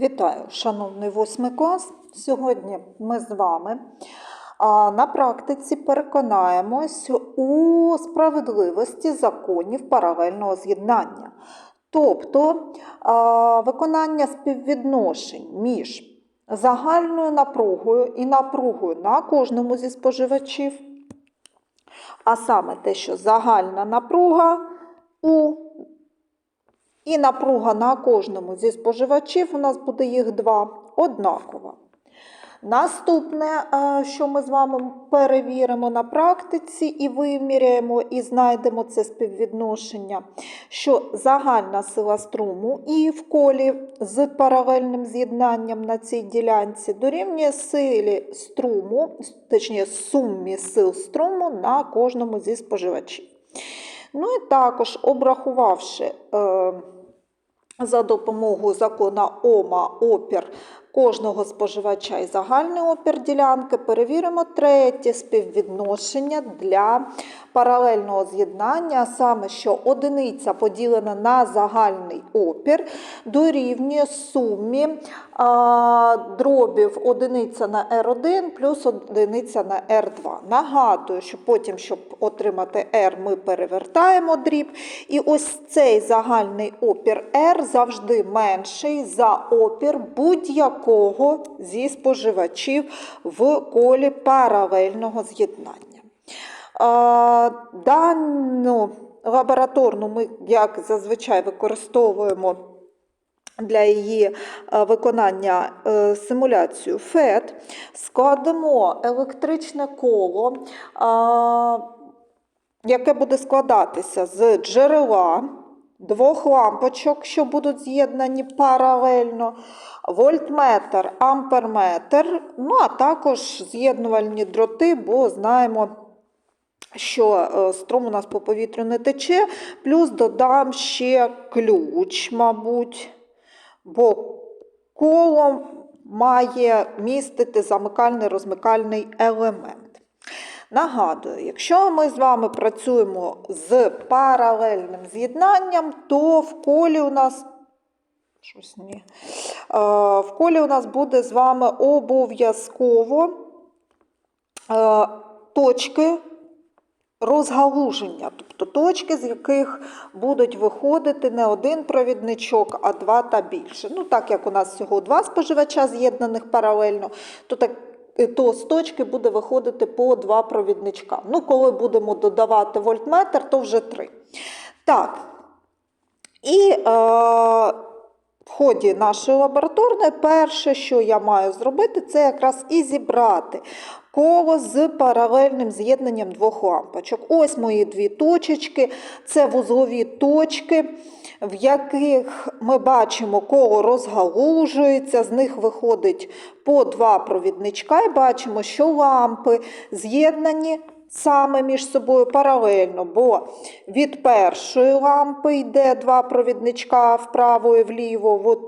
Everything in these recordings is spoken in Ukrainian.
Вітаю, шановний восьмий клас. Сьогодні ми з вами на практиці переконаємось у справедливості законів паралельного з'єднання, тобто виконання співвідношень між загальною напругою і напругою на кожному зі споживачів, а саме те, що загальна напруга у і напруга на кожному зі споживачів, у нас буде їх два, однакова. Наступне, е, що ми з вами перевіримо на практиці і виміряємо, і знайдемо це співвідношення, що загальна сила струму і в колі з паралельним з'єднанням на цій ділянці дорівнює силі струму, точніше сумі сил струму на кожному зі споживачів. Ну і також обрахувавши е, за допомогою закона Ома опір кожного споживача і загальний опір ділянки, перевіримо третє співвідношення для паралельного з'єднання, саме що одиниця поділена на загальний опір дорівнює сумі дробів одиниця на R1 плюс одиниця на R2. Нагадую, що потім, щоб отримати R, ми перевертаємо дріб. І ось цей загальний опір R завжди менший за опір будь-якого зі споживачів в колі паралельного з'єднання. Дану лабораторну ми, як зазвичай, використовуємо для її е, виконання е, симуляцію. ФЕД, складемо електричне коло, яке буде складатися з джерела двох лампочок, що будуть з'єднані паралельно, вольтметр, амперметр, ну а також з'єднувальні дроти, бо знаємо, що е, струм у нас по повітрю не тече, плюс додам ще ключ, мабуть, бо коло має містити замикальний розмикальний елемент. Нагадую, якщо ми з вами працюємо з паралельним з'єднанням, то в колі у нас щось ні. Е, В колі у нас буде з вами обов'язково е, точки розгалуження, тобто точки, з яких будуть виходити не один провідничок, а два та більше. Ну, так як у нас всього два споживача з'єднаних паралельно, то так. То з точки буде виходити по два провідничка. Ну, коли будемо додавати вольтметр, то вже три. Так. І е, в ході нашої лабораторної перше, що я маю зробити, це якраз і зібрати коло з паралельним з'єднанням двох лампочок. Ось мої дві точечки, це вузлові точки, в яких ми бачимо, коло розгалужується, з них виходить по два провідничка, і бачимо, що лампи з'єднані. Саме між собою паралельно, бо від першої лампи йде два провідничка вправо і вліво. От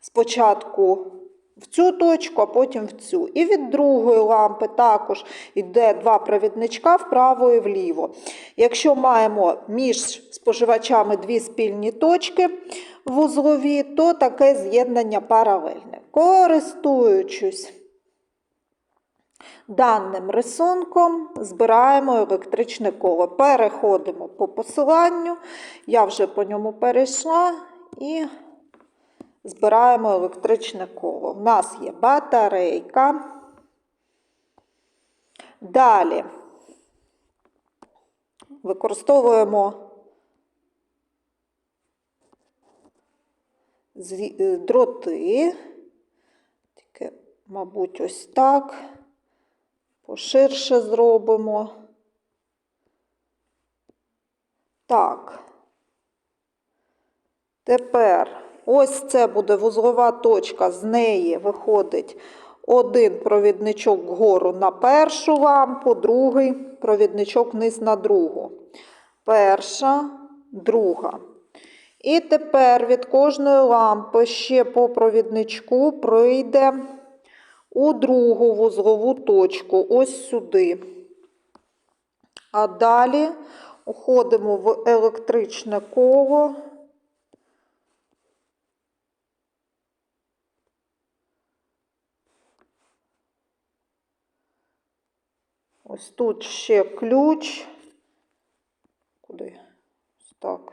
спочатку в цю точку, а потім в цю. І від другої лампи також йде два провідничка вправо і вліво. Якщо маємо між споживачами дві спільні точки вузлові, то таке з'єднання паралельне. Користуючись даним рисунком, збираємо електричне коло. Переходимо по посиланню, я вже по ньому перейшла і збираємо електричне коло. У нас є батарейка. Далі використовуємо е, дроти, тільки, мабуть, ось так, поширше зробимо. Так. Тепер ось це буде вузлова точка, з неї виходить один провідничок вгору на першу лампу, другий провідничок вниз на другу. Перша, друга. І тепер від кожної лампи ще по провідничку прийде у другу вузлову точку, ось сюди. А далі уходимо в електричне коло. Ось тут ще ключ. Куди? Ось Так.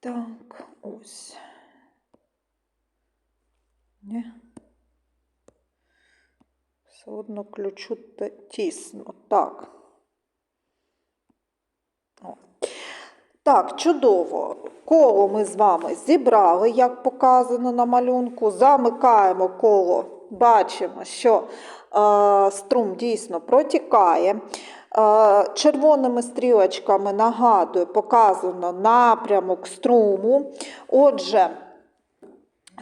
Так, ось. Ні. Все одно ключу тісно. Так. О. Так, чудово. Коло ми з вами зібрали, як показано на малюнку. Замикаємо коло. Бачимо, що е, струм дійсно протікає. Е, червоними стрілочками нагадую, показано напрямок струму. Отже,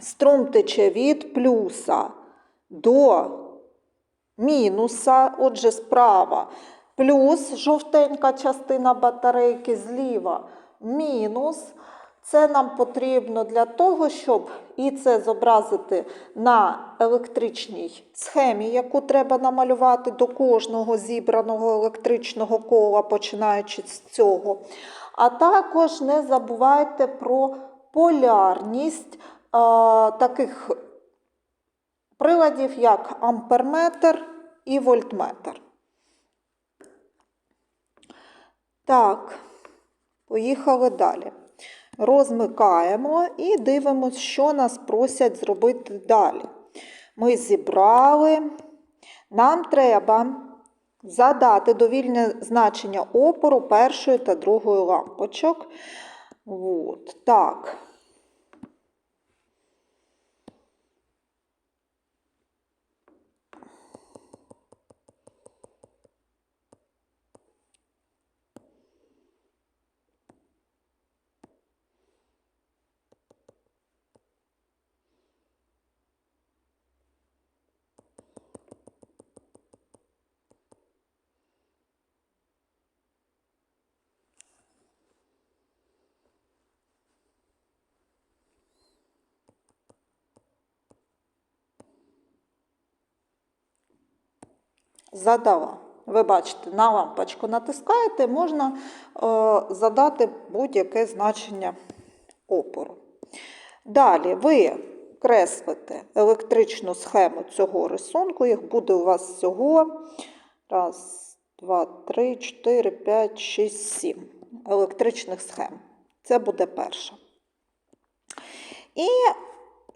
струм тече від плюса до мінуса, отже, справа плюс жовтенька частина батарейки, зліва мінус. Це нам потрібно для того, щоб і це зобразити на електричній схемі, яку треба намалювати до кожного зібраного електричного кола, починаючи з цього. А також не забувайте про полярність е, таких приладів, як амперметр і вольтметр. Так, поїхали далі. Розмикаємо і дивимося, що нас просять зробити далі. Ми зібрали. Нам треба задати довільне значення опору першої та другої лампочок. От, так. Задала. Ви бачите, на лампочку натискаєте, можна е, задати будь-яке значення опору. Далі ви креслите електричну схему цього рисунку. Їх буде у вас всього раз, два, три, чотири, п'ять, шість, сім електричних схем. Це буде перша. І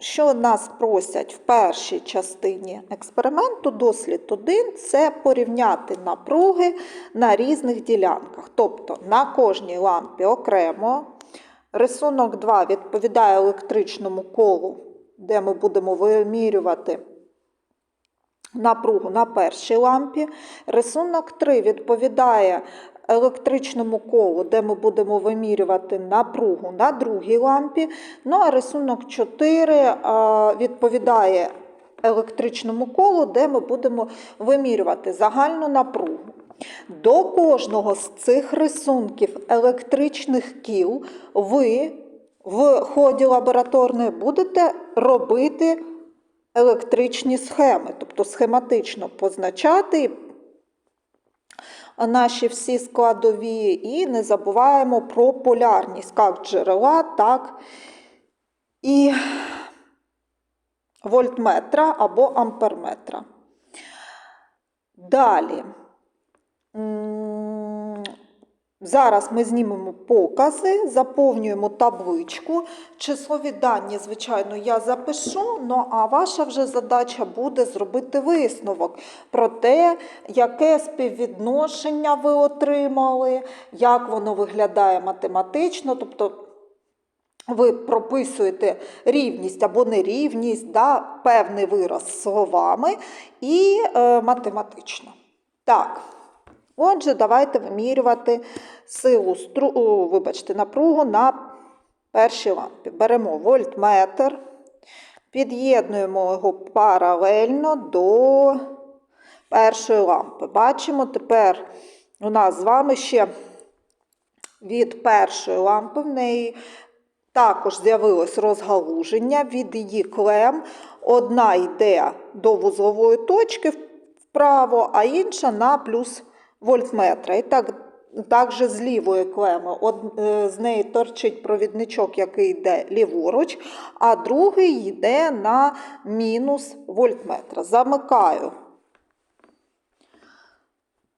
що нас просять в першій частині експерименту, дослід 1 це порівняти напруги на різних ділянках. Тобто на кожній лампі окремо. Рисунок 2 відповідає електричному колу, де ми будемо вимірювати напругу на першій лампі. Рисунок 3 відповідає електричному колу, де ми будемо вимірювати напругу на другій лампі. Ну а рисунок 4 відповідає електричному колу, де ми будемо вимірювати загальну напругу. До кожного з цих рисунків електричних кіл ви в ході лабораторної будете робити електричні схеми, тобто схематично позначати наші всі складові, і не забуваємо про полярність як джерела, так і вольтметра або амперметра. Далі. Зараз ми знімемо покази, заповнюємо табличку. Числові дані, звичайно, я запишу, ну а ваша вже задача буде зробити висновок про те, яке співвідношення ви отримали, як воно виглядає математично. Тобто ви прописуєте рівність або нерівність, да, певний вираз словами і е, математично. Так. Отже, давайте вимірювати силу стру... о, вибачте, напругу на першій лампі. Беремо вольтметр, під'єднуємо його паралельно до першої лампи. Бачимо, тепер у нас з вами ще від першої лампи в неї Також з'явилось розгалуження від її клем. Одна йде до вузлової точки вправо, а інша на плюс вольтметра. І так, також з лівої клеми од- е, з неї торчить провідничок, який йде ліворуч, а другий йде на мінус вольтметра. Замикаю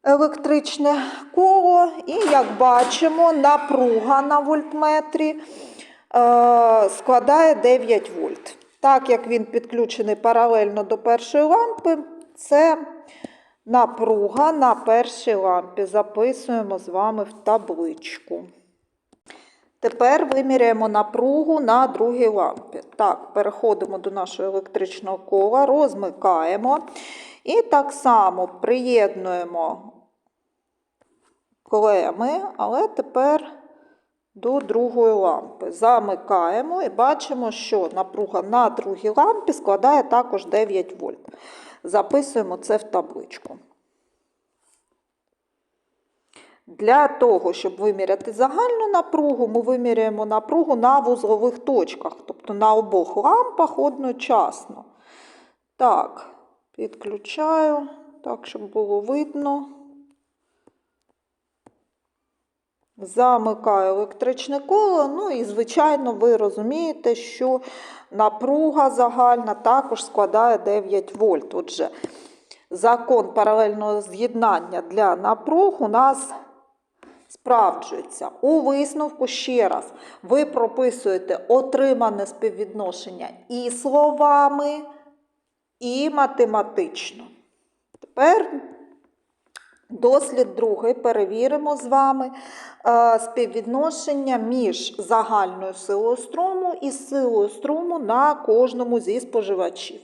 електричне коло, і як бачимо, напруга на вольтметрі е, складає 9 вольт. Так як він підключений паралельно до першої лампи, це напруга на першій лампі. Записуємо з вами в табличку. Тепер виміряємо напругу на другій лампі. Так, переходимо до нашого електричного кола, розмикаємо. І так само приєднуємо клеми, але тепер до другої лампи. Замикаємо і бачимо, що напруга на другій лампі складає також 9 вольт. Записуємо це в табличку. Для того, щоб виміряти загальну напругу, ми виміряємо напругу на вузлових точках, тобто на обох лампах одночасно. Так, підключаю, так, щоб було видно. Замикаю електричне коло. Ну і, звичайно, ви розумієте, що напруга загальна також складає 9 вольт. Отже, закон паралельного з'єднання для напруг у нас справджується. У висновку ще раз ви прописуєте отримане співвідношення і словами, і математично. Тепер дослід другий перевіримо з вами е, співвідношення між загальною силою струму і силою струму на кожному зі споживачів.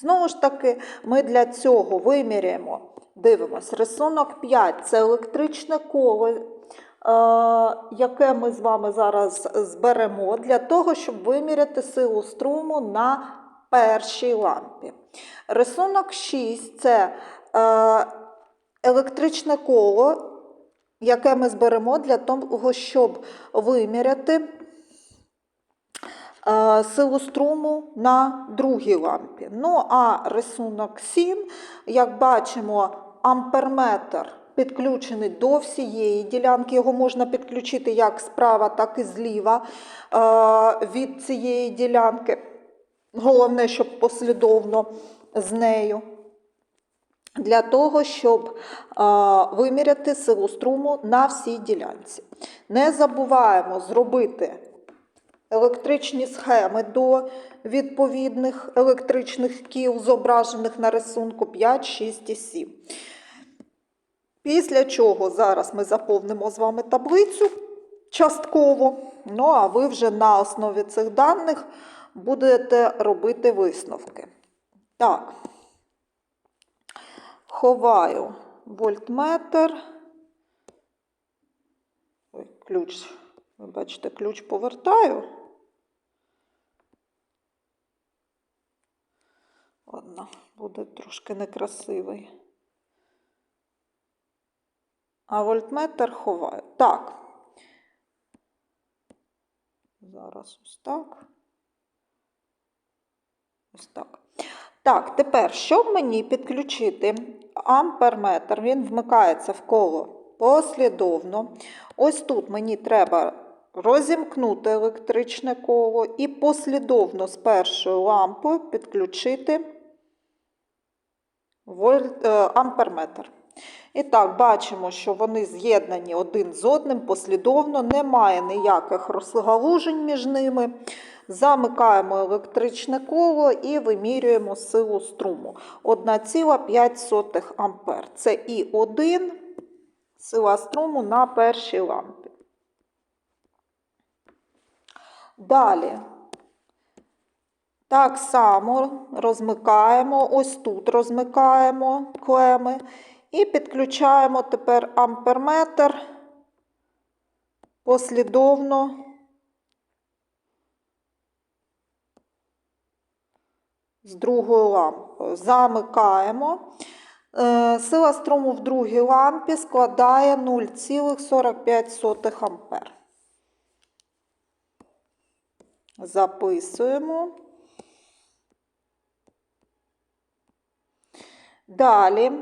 Знову ж таки, ми для цього виміряємо, дивимось, рисунок 5 це електричне коло. е, Яке ми з вами зараз зберемо для того, щоб виміряти силу струму на першій лампі. Рисунок 6 це е, електричне коло, яке ми зберемо для того, щоб виміряти е, силу струму на другій лампі. Ну, а рисунок 7, як бачимо, амперметр підключений до всієї ділянки. Його можна підключити як справа, так і зліва е, від цієї ділянки. Головне, щоб послідовно з нею. Для того, щоб виміряти силу струму на всій ділянці. Не забуваємо зробити електричні схеми до відповідних електричних кіл, зображених на рисунку 5, 6 і 7. Після чого зараз ми заповнимо з вами таблицю частково. Ну, а ви вже на основі цих даних будете робити висновки. Так. Ховаю вольтметр. Ой, ключ. Ви бачите, ключ повертаю. Ладно, буде трошки некрасивий. А вольтметр ховаю. Так. Зараз ось так. Ось так. Так, тепер, щоб мені підключити амперметр, він вмикається в коло послідовно. Ось тут мені треба розімкнути електричне коло і послідовно з першою лампою підключити е, амперметр. І так, бачимо, що вони з'єднані один з одним послідовно, немає ніяких розгалужень між ними. Замикаємо електричне коло і вимірюємо силу струму. 1,5 А. Це і 1 сила струму на першій лампі. Далі. Так само розмикаємо, ось тут розмикаємо клеми і підключаємо тепер амперметр послідовно. З другою лампою. Замикаємо. Е, Сила струму в другій лампі складає 0,45 ампер. Записуємо. Далі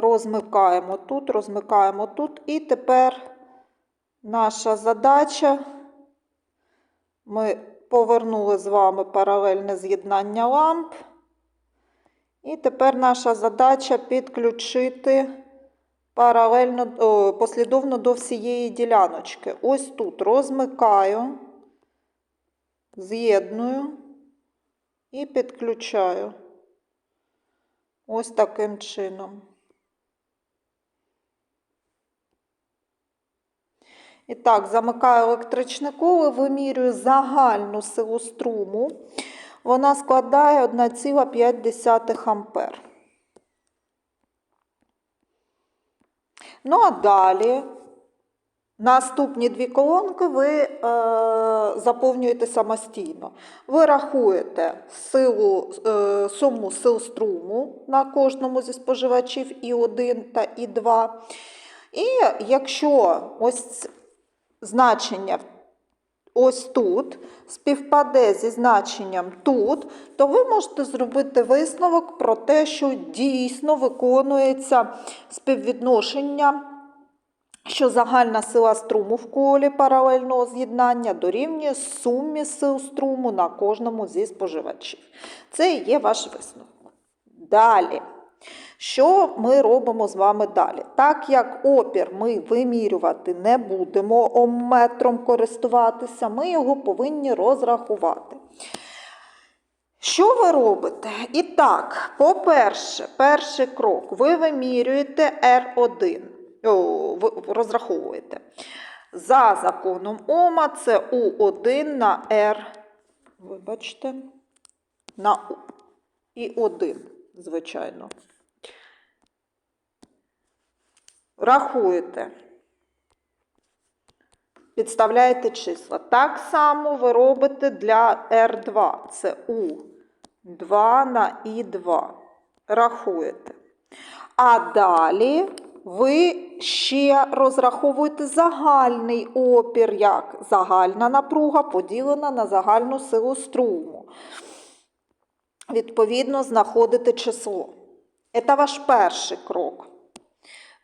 розмикаємо тут, розмикаємо тут. І тепер наша задача. Ми повернули з вами паралельне з'єднання ламп. І тепер наша задача підключити паралельно, послідовно до всієї діляночки. Ось тут розмикаю, з'єдную і підключаю. Ось таким чином. І так, замикаю електричне коло, вимірюю загальну силу струму. Вона складає 1,5 ампер. Ну, а далі наступні дві колонки ви е, заповнюєте самостійно. Ви рахуєте силу, е, суму сил струму на кожному зі споживачів І1 та І2. І якщо ось значення ось тут співпаде зі значенням тут, то ви можете зробити висновок про те, що дійсно виконується співвідношення, що загальна сила струму в колі паралельного з'єднання дорівнює сумі сил струму на кожному зі споживачів. Це і є ваш висновок. Далі. Що ми робимо з вами далі? Так як опір ми вимірювати не будемо, омметром користуватися, ми його повинні розрахувати. Що ви робите? І так, по-перше, перший крок, ви вимірюєте R1, о, розраховуєте. За законом Ома це У1 на R, вибачте, на І1, звичайно. Рахуєте. Підставляєте числа. Так само ви робите для R2. Це У2 на І2. Рахуєте. А далі ви ще розраховуєте загальний опір, як загальна напруга поділена на загальну силу струму. Відповідно, знаходите число. Це ваш перший крок.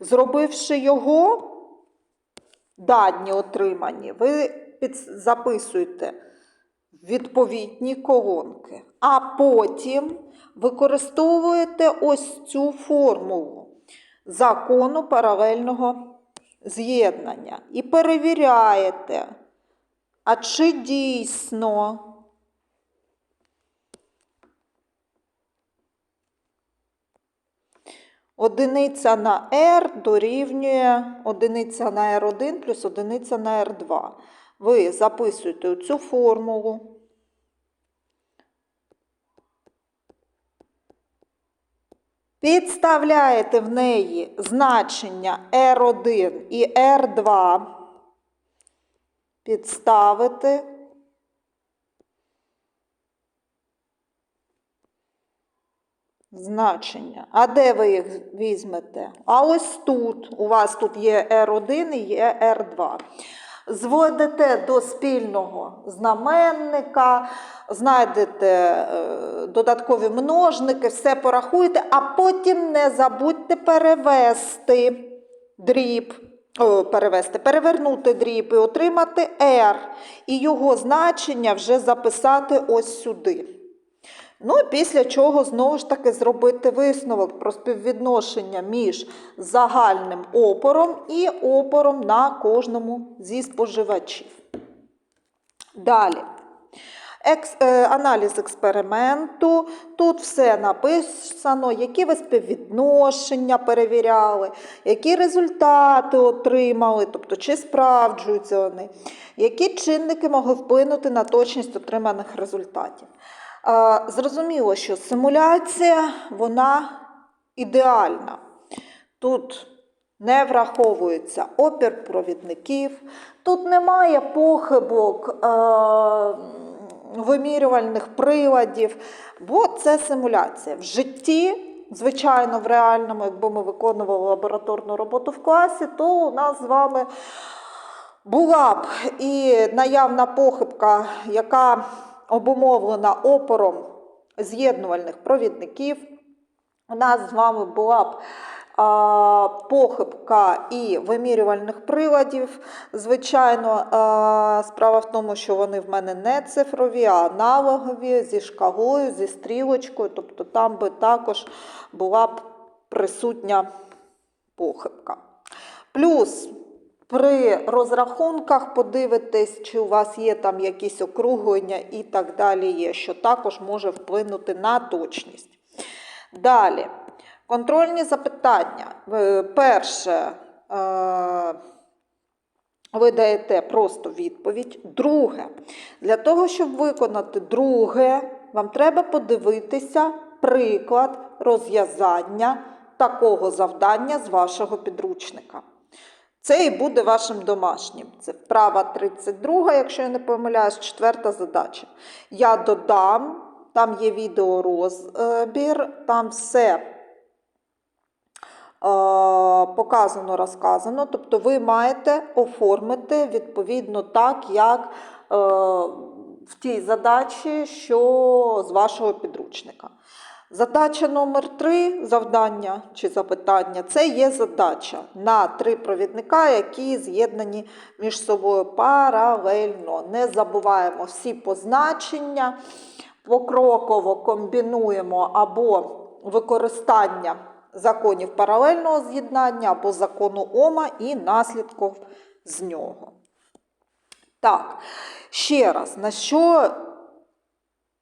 Зробивши його, дані отримані, ви записуєте відповідні колонки, а потім використовуєте ось цю формулу закону паралельного з'єднання і перевіряєте, а чи дійсно Одиниця на R дорівнює одиниця на R1 плюс одиниця на R2. Ви записуєте цю формулу. Підставляєте в неї значення R1 і R2. Підставити. Значення. А де ви їх візьмете? А ось тут. У вас тут є R1 і є R2. Зводите до спільного знаменника, знайдете е, додаткові множники, все порахуєте, а потім не забудьте перевести дріб. Перевести, перевернути дріб і отримати R. І його значення вже записати ось сюди. Ну після чого знову ж таки зробити висновок про співвідношення між загальним опором і опором на кожному зі споживачів. Далі. Екс, е, аналіз експерименту. Тут все написано, які ви співвідношення перевіряли, які результати отримали, тобто чи справджуються вони, які чинники могли вплинути на точність отриманих результатів. Зрозуміло, що симуляція вона ідеальна. Тут не враховується опір провідників, тут немає похибок вимірювальних приладів, бо це симуляція. В житті, звичайно, в реальному, якби ми виконували лабораторну роботу в класі, то у нас з вами була б і наявна похибка, яка обумовлена опором з'єднувальних провідників. У нас з вами була б а, похибка і вимірювальних приладів. Звичайно, а, справа в тому, що вони в мене не цифрові, а аналогові зі шкалою, зі стрілочкою. Тобто там би також була б присутня похибка. Плюс при розрахунках подивитись, чи у вас є там якісь округлення і так далі є, що також може вплинути на точність. Далі, контрольні запитання. Перше, е, ви даєте просто відповідь. Друге, для того, щоб виконати друге, вам треба подивитися приклад розв'язання такого завдання з вашого підручника. Це і буде вашим домашнім. Це вправа 32, якщо я не помиляюсь, четверта задача. Я додам, там є відеорозбір, там все е, показано, розказано. Тобто ви маєте оформити відповідно так, як е, в тій задачі, що з вашого підручника. Задача номер 3 завдання чи запитання це є задача на три провідника, які з'єднані між собою паралельно. Не забуваємо всі позначення, покроково комбінуємо або використання законів паралельного з'єднання, або закону Ома і наслідків з нього. Так, ще раз, на що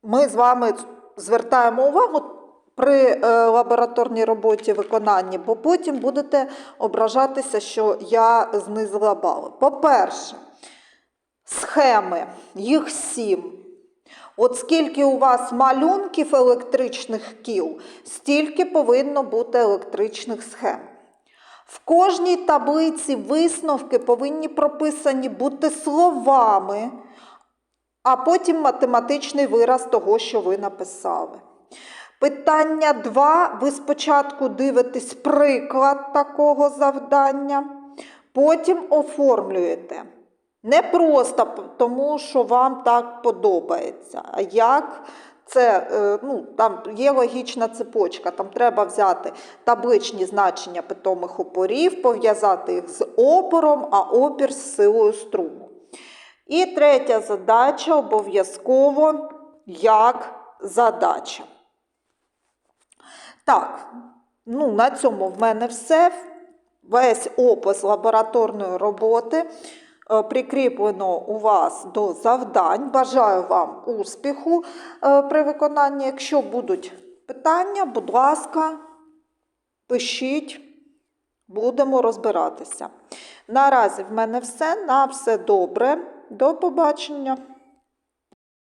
ми з вами звертаємо увагу при е, лабораторній роботі виконанні, бо потім будете ображатися, що я знизила бали. По-перше, схеми, їх сім. От скільки у вас малюнків електричних кіл, стільки повинно бути електричних схем. В кожній таблиці висновки повинні прописані бути словами, а потім математичний вираз того, що ви написали. Питання 2. Ви спочатку дивитесь приклад такого завдання, потім оформлюєте. Не просто тому, що вам так подобається, а як це, е, ну, там є логічна цепочка, там треба взяти табличні значення питомих опорів, пов'язати їх з опором, а опір з силою струму. І третя задача обов'язково як задача. Так, ну на цьому в мене все. Весь опис лабораторної роботи е, прикріплено у вас до завдань. Бажаю вам успіху е, при виконанні. Якщо будуть питання, будь ласка, пишіть, будемо розбиратися. Наразі в мене все. На все добре. До побачення.